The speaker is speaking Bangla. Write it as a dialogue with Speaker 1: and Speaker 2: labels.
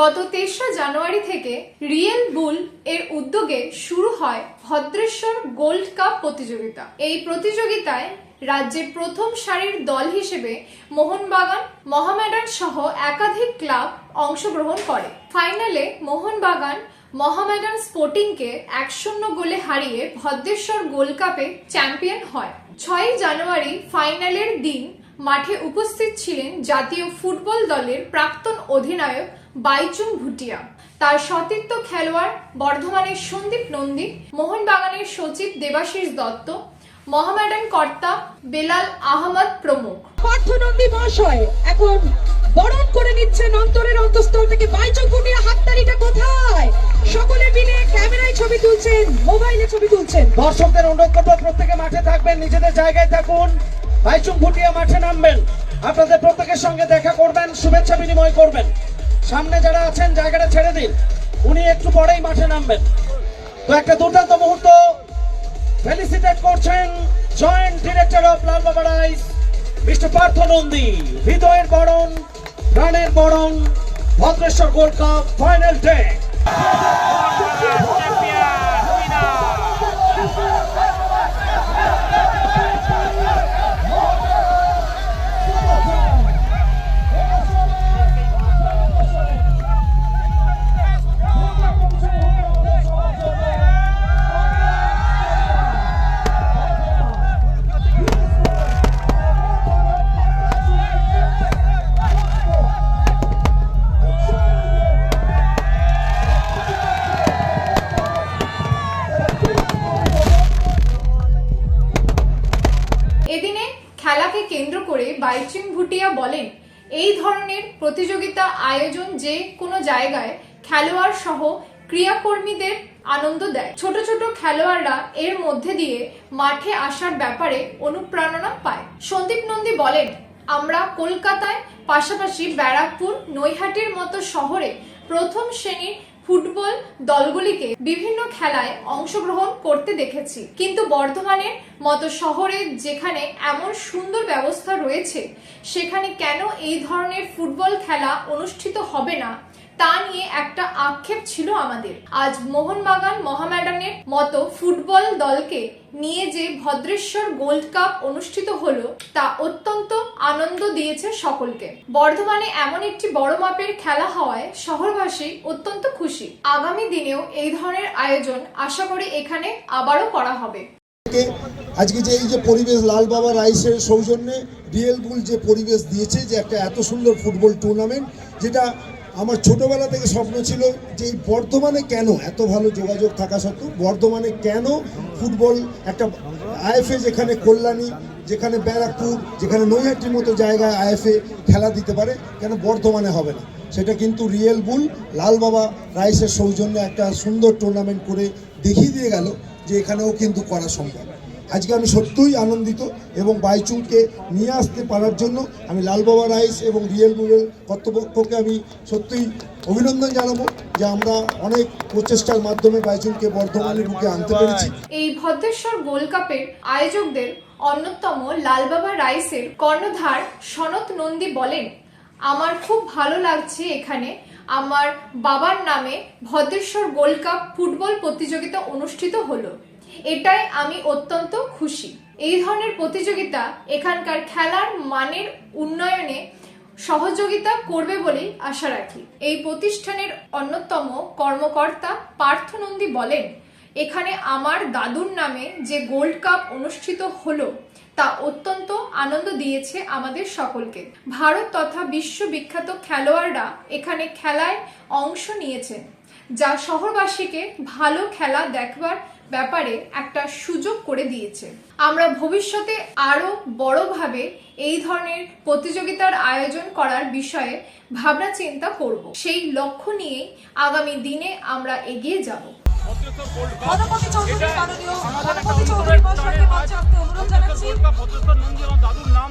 Speaker 1: গত তেসরা জানুয়ারি থেকে রিয়েল বুল এর উদ্যোগে শুরু হয় ভদ্রেশ্বর গোল্ড কাপ প্রতিযোগিতা। এই প্রতিযোগিতায় রাজ্যের প্রথম সারির দল হিসেবে মোহনবাগান, মহামেডান সহ একাধিক ক্লাব অংশগ্রহণ করে। ফাইনালে মোহনবাগান, মহামেডান স্পোর্টিংকে এক শূন্য গোলে হারিয়ে ভদ্রেশ্বর গোল্ড কাপে চ্যাম্পিয়ন হয়। ছয়ই জানুয়ারি ফাইনালের দিন মাঠে উপস্থিত ছিলেন জাতীয় ফুটবল দলের প্রাক্তন অধিনায়ক বাইচুং ভুটিয়া। তার সতীর্থ খেলোয়াড় বর্ধমানের সন্দীপ নন্দী মোহনবাগানের সচিব দেবাশিস দত্ত মহামেডান কর্তা বেলাল আহমদ প্রমুখ।
Speaker 2: পার্থনন্দী মহাশয় এখন বরণ করে নিচ্ছেন অন্তরের অন্তঃস্থল থেকে বাইচক গুটিয়া হাততালিটা কোথায়? সকলে মিলে ক্যামেরায় ছবি তুলছেন মোবাইলে ছবি তুলছেন।
Speaker 3: দর্শকদের অনুরোধ করব প্রত্যেকে মাঠে থাকবেন নিজেদের জায়গায় থাকুন। ভাইচুং ভুটিয়া মাঠে নামবেন। আপনাদের প্রত্যেকের সঙ্গে দেখা করবেন শুভেচ্ছা বিনিময় করবেন। সামনে যারা আছেন, জায়গাটা ছেড়ে দিন। উনি একটু পরেই মাঠে নামবেন। তো একটা দুর্দান্ত মুহূর্ত। ফেলিসিটেট করছেন joint director of Lalbaba rice mister Partha Nandi. হৃদয়ের বরণ, প্রাণের বরণ, Bhadreswar gold cup final day
Speaker 1: এদিনে খেলাকে কেন্দ্র করে বাইচিং ভুটিয়া বলেন, এই ধরনের প্রতিযোগিতা আয়োজন যে কোনো জায়গায় খেলোয়াড় সহ ক্রিয়াকর্মীদের আনন্দ দেয়। ছোট ছোট খেলোয়াড়রা এর মধ্যে দিয়ে মাঠে আসার ব্যাপারে অনুপ্রেরণা পায়। সন্দীপ নন্দী বলেন, আমরা কলকাতায় পাশাপাশি ব্যারাকপুর, নৈহাটির মতো শহরে প্রথম শ্রেণির ফুটবল দলগুলিকে বিভিন্ন খেলায় অংশগ্রহণ করতে দেখেছি। কিন্তু বর্ধমানের মতো শহরে যেখানে এমন সুন্দর ব্যবস্থা রয়েছে, সেখানে কেন এই ধরনের ফুটবল খেলা অনুষ্ঠিত হবে না? তা নিয়ে একটা আক্ষেপ ছিল আমাদের। আজ মোহনবাগান মহামেডানের মতো ফুটবল দলকে নিয়ে যে ভদ্রেশ্বর গোল্ড কাপ অনুষ্ঠিত হলো, তা অত্যন্ত আনন্দ দিয়েছে সকলকে। বর্ধমানে এমন একটি বড় মাপের খেলা হওয়ায় শহরবাসী অত্যন্ত খুশি। আগামী দিনেও এই ধরনের আয়োজন আশা করি এখানে আবারও করা হবে।
Speaker 4: আজকে যে এই যে পরিবেশ, লাল বাবা রাইসের সৌজন্যে রিয়েল বুল যে পরিবেশ দিয়েছে যে একটা এত সুন্দর ফুটবল টুর্নামেন্ট, যেটা আমার ছোটবেলা থেকে স্বপ্ন ছিল যে বর্ধমানে কেন এত ভালো যোগাযোগ থাকা সত্ত্বেও, বর্ধমানে কেন ফুটবল একটা আইএফএ যেখানে কল্যাণী, যেখানে ব্যারাকপুর, যেখানে নৈহাটির মতো জায়গায় আইএফএ খেলা দিতে পারে, কেন বর্ধমানে হবে না? সেটা কিন্তু রিয়েল বুল। লাল বাবা রাইসের সৌজন্যে একটা সুন্দর টুর্নামেন্ট করে দেখিয়ে দিয়ে গেল যে এখানেও কিন্তু করা সম্ভব। আজকে আমি সত্যই আনন্দিত এবং বাইচুংকে নিয়ে আসতে পারার জন্য আমি লালবাবা রাইস এবং রিয়েল বুলের কর্তৃপক্ষকে আমি সত্যিই অভিনন্দন জানাব যে আমরা অনেক প্রচেষ্টার মাধ্যমে বাইচুংকে বর্ধমানের বুকে আনতে পেরেছি।
Speaker 1: এই ভদ্রেশ্বর গোল্ড কাপের আয়োজকদের অন্যতম লালবাবা রাইসের কর্ণধার সনত নন্দী বলেন আমার খুব ভালো লাগছে এখানে। আমার বাবার নামে ভদ্রেশ্বর গোল্ড কাপ ফুটবল প্রতিযোগিতা অনুষ্ঠিত হলো। এটাই আমি অত্যন্ত খুশি। এই ধরনের প্রতিযোগিতা এখানকার খেলার মানের উন্নয়নে সহযোগিতা করবে বলেই আশা রাখি। এই প্রতিষ্ঠানের অন্যতম কর্মকর্তা পার্থ নন্দী বলেন, এখানে আমার দাদুর নামে যে গোল্ড কাপ অনুষ্ঠিত হলো, তা অত্যন্ত আনন্দ দিয়েছে আমাদের সকলকে। ভারত তথা বিশ্ববিখ্যাত খেলোয়াড়রা এখানে খেলায় অংশ নিয়েছেন। যা শহরবাসীকে ভালো খেলা দেখবার ব্যাপারে একটা সুযোগ করে দিয়েছে। আমরা ভবিষ্যতে আরও বড়ভাবে এই ধরনের প্রতিযোগিতার আয়োজন করার বিষয়ে ভাবনা চিন্তা করব। সেই লক্ষ্য নিয়েই আগামী দিনে আমরা এগিয়ে যাব।
Speaker 5: দাদুর নাম